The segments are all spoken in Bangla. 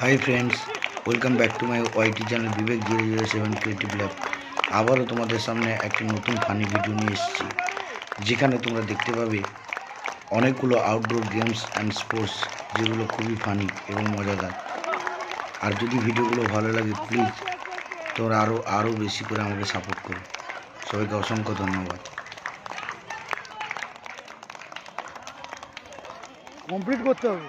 Hi friends welcome back to my YT channel Bibek zero zero seven creative lab আবারও তোমাদের সামনে একটি নতুন ফানি ভিডিও নিয়ে এসেছি যেখানে তোমরা দেখতে পাবে অনেকগুলো আউটডোর গেমস অ্যান্ড স্পোর্টস যেগুলো খুবই ফানি এবং মজাদার। আর যদি ভিডিওগুলো ভালো লাগে প্লিজ তোমরা আরও আরও বেশি করে আমাকে সাপোর্ট করো। সবাইকে অসংখ্য ধন্যবাদ। কমপ্লিট করতে হবে।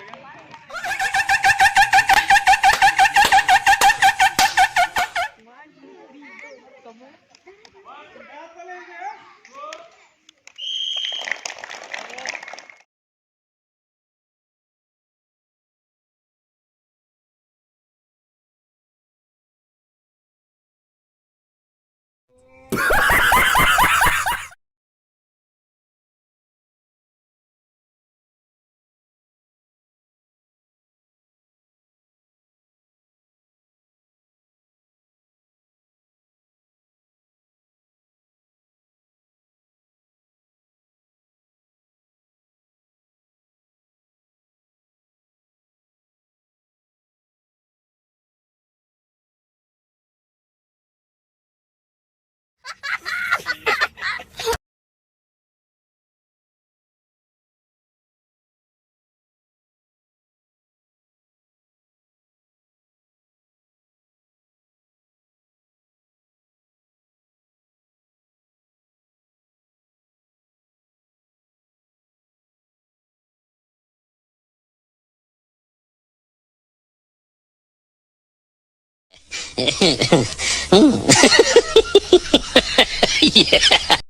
mm.